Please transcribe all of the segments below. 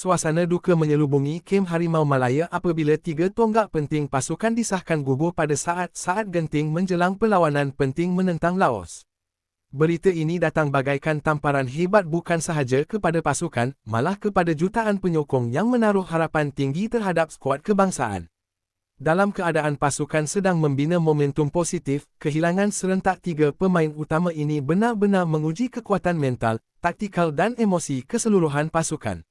Suasana duka menyelubungi kem Harimau Malaya apabila tiga tonggak penting pasukan disahkan gugur pada saat-saat genting menjelang perlawanan penting menentang Laos. Berita ini datang bagaikan tamparan hebat bukan sahaja kepada pasukan, malah kepada jutaan penyokong yang menaruh harapan tinggi terhadap skuad kebangsaan. Dalam keadaan pasukan sedang membina momentum positif, kehilangan serentak tiga pemain utama ini benar-benar menguji kekuatan mental, taktikal dan emosi keseluruhan pasukan.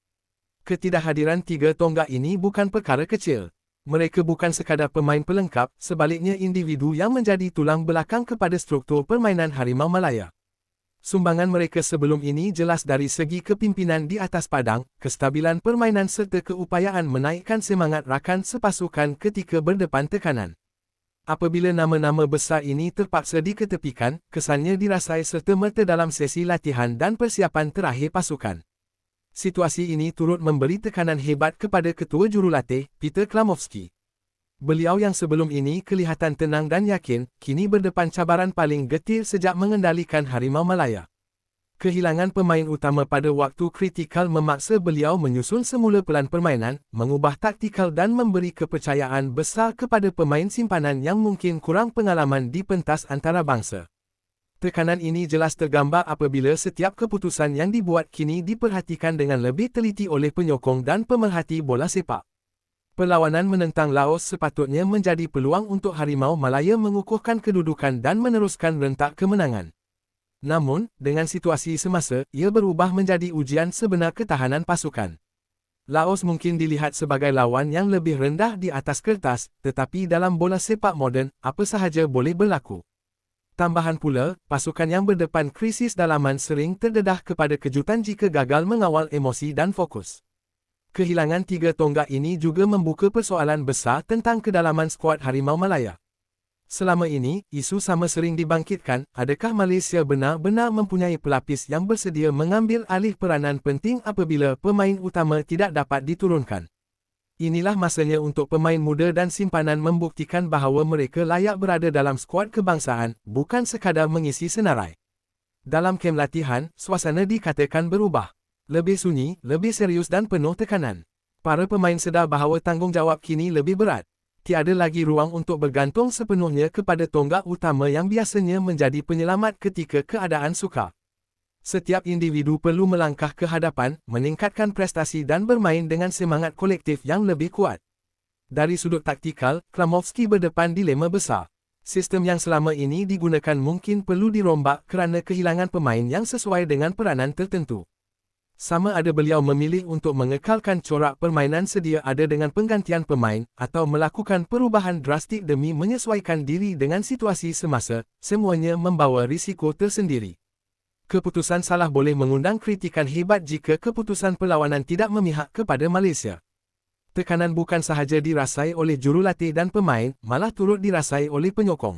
Ketidakhadiran tiga tonggak ini bukan perkara kecil. Mereka bukan sekadar pemain pelengkap, sebaliknya individu yang menjadi tulang belakang kepada struktur permainan Harimau Malaya. Sumbangan mereka sebelum ini jelas dari segi kepimpinan di atas padang, kestabilan permainan serta keupayaan menaikkan semangat rakan sepasukan ketika berdepan tekanan. Apabila nama-nama besar ini terpaksa diketepikan, kesannya dirasai serta-merta dalam sesi latihan dan persiapan terakhir pasukan. Situasi ini turut memberi tekanan hebat kepada ketua jurulatih, Peter Klamovski. Beliau yang sebelum ini kelihatan tenang dan yakin, kini berdepan cabaran paling getir sejak mengendalikan Harimau Malaya. Kehilangan pemain utama pada waktu kritikal memaksa beliau menyusun semula pelan permainan, mengubah taktikal dan memberi kepercayaan besar kepada pemain simpanan yang mungkin kurang pengalaman di pentas antarabangsa. Tekanan ini jelas tergambar apabila setiap keputusan yang dibuat kini diperhatikan dengan lebih teliti oleh penyokong dan pemerhati bola sepak. Perlawanan menentang Laos sepatutnya menjadi peluang untuk Harimau Malaya mengukuhkan kedudukan dan meneruskan rentak kemenangan. Namun, dengan situasi semasa, ia berubah menjadi ujian sebenar ketahanan pasukan. Laos mungkin dilihat sebagai lawan yang lebih rendah di atas kertas, tetapi dalam bola sepak moden, apa sahaja boleh berlaku. Tambahan pula, pasukan yang berdepan krisis dalaman sering terdedah kepada kejutan jika gagal mengawal emosi dan fokus. Kehilangan tiga tonggak ini juga membuka persoalan besar tentang kedalaman skuad Harimau Malaya. Selama ini, isu sama sering dibangkitkan, adakah Malaysia benar-benar mempunyai pelapis yang bersedia mengambil alih peranan penting apabila pemain utama tidak dapat diturunkan. Inilah masanya untuk pemain muda dan simpanan membuktikan bahawa mereka layak berada dalam skuad kebangsaan, bukan sekadar mengisi senarai. Dalam kem latihan, suasana dikatakan berubah. Lebih sunyi, lebih serius dan penuh tekanan. Para pemain sedar bahawa tanggungjawab kini lebih berat. Tiada lagi ruang untuk bergantung sepenuhnya kepada tonggak utama yang biasanya menjadi penyelamat ketika keadaan sukar. Setiap individu perlu melangkah ke hadapan, meningkatkan prestasi dan bermain dengan semangat kolektif yang lebih kuat. Dari sudut taktikal, Kramovski berdepan dilema besar. Sistem yang selama ini digunakan mungkin perlu dirombak kerana kehilangan pemain yang sesuai dengan peranan tertentu. Sama ada beliau memilih untuk mengekalkan corak permainan sedia ada dengan penggantian pemain atau melakukan perubahan drastik demi menyesuaikan diri dengan situasi semasa, semuanya membawa risiko tersendiri. Keputusan salah boleh mengundang kritikan hebat jika keputusan perlawanan tidak memihak kepada Malaysia. Tekanan bukan sahaja dirasai oleh jurulatih dan pemain, malah turut dirasai oleh penyokong.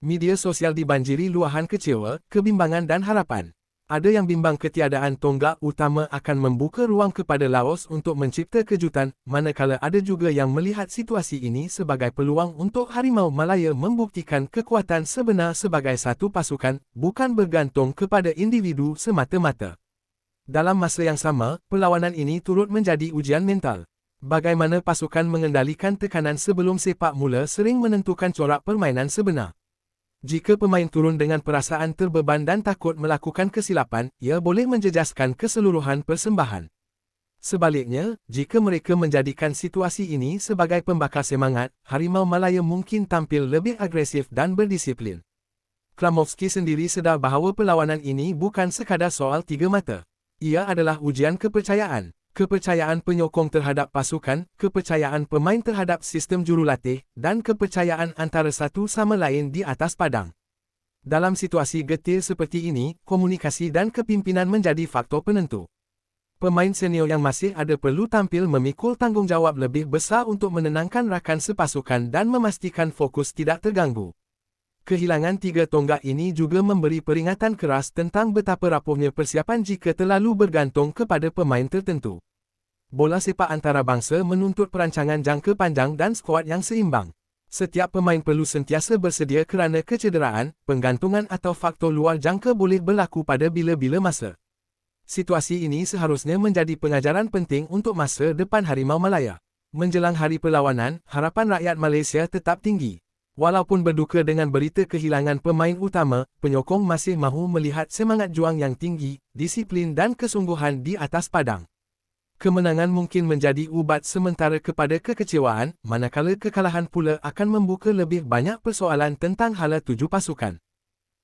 Media sosial dibanjiri luahan kecewa, kebimbangan dan harapan ada yang bimbang ketiadaan tonggak utama akan membuka ruang kepada Laos untuk mencipta kejutan, manakala ada juga yang melihat situasi ini sebagai peluang untuk Harimau Malaya membuktikan kekuatan sebenar sebagai satu pasukan, bukan bergantung kepada individu semata-mata. Dalam masa yang sama, perlawanan ini turut menjadi ujian mental. Bagaimana pasukan mengendalikan tekanan sebelum sepak mula sering menentukan corak permainan sebenar. Jika pemain turun dengan perasaan terbeban dan takut melakukan kesilapan, ia boleh menjejaskan keseluruhan persembahan. Sebaliknya, jika mereka menjadikan situasi ini sebagai pembakar semangat, Harimau Malaya mungkin tampil lebih agresif dan berdisiplin. Klamovski sendiri sedar bahawa perlawanan ini bukan sekadar soal tiga mata. Ia adalah ujian kepercayaan kepercayaan penyokong terhadap pasukan, kepercayaan pemain terhadap sistem jurulatih, dan kepercayaan antara satu sama lain di atas padang. Dalam situasi getir seperti ini, komunikasi dan kepimpinan menjadi faktor penentu. Pemain senior yang masih ada perlu tampil memikul tanggungjawab lebih besar untuk menenangkan rakan sepasukan dan memastikan fokus tidak terganggu. Kehilangan tiga tonggak ini juga memberi peringatan keras tentang betapa rapuhnya persiapan jika terlalu bergantung kepada pemain tertentu. Bola sepak antarabangsa menuntut perancangan jangka panjang dan skuad yang seimbang. Setiap pemain perlu sentiasa bersedia kerana kecederaan, penggantungan atau faktor luar jangka boleh berlaku pada bila-bila masa. Situasi ini seharusnya menjadi pengajaran penting untuk masa depan Harimau Malaya. Menjelang hari perlawanan, harapan rakyat Malaysia tetap tinggi. Walaupun berduka dengan berita kehilangan pemain utama, penyokong masih mahu melihat semangat juang yang tinggi, disiplin dan kesungguhan di atas padang. Kemenangan mungkin menjadi ubat sementara kepada kekecewaan, manakala kekalahan pula akan membuka lebih banyak persoalan tentang hala tuju pasukan.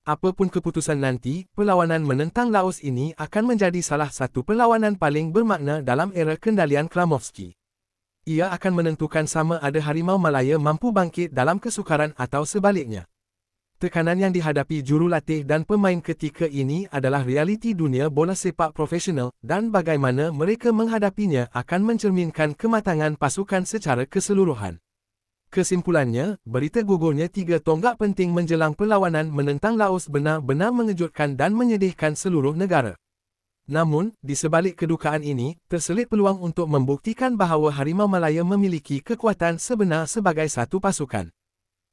Apapun keputusan nanti, perlawanan menentang Laos ini akan menjadi salah satu perlawanan paling bermakna dalam era kendalian Kramovski. Ia akan menentukan sama ada Harimau Malaya mampu bangkit dalam kesukaran atau sebaliknya. Tekanan yang dihadapi jurulatih dan pemain ketika ini adalah realiti dunia bola sepak profesional dan bagaimana mereka menghadapinya akan mencerminkan kematangan pasukan secara keseluruhan. Kesimpulannya, berita gugurnya tiga tonggak penting menjelang perlawanan menentang Laos benar-benar mengejutkan dan menyedihkan seluruh negara. Namun, di sebalik kedukaan ini, terselit peluang untuk membuktikan bahawa Harimau Malaya memiliki kekuatan sebenar sebagai satu pasukan.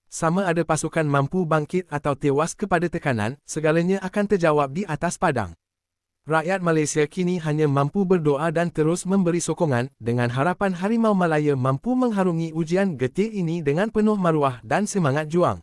Sama ada pasukan mampu bangkit atau tewas kepada tekanan, segalanya akan terjawab di atas padang. Rakyat Malaysia kini hanya mampu berdoa dan terus memberi sokongan dengan harapan Harimau Malaya mampu mengharungi ujian getir ini dengan penuh maruah dan semangat juang.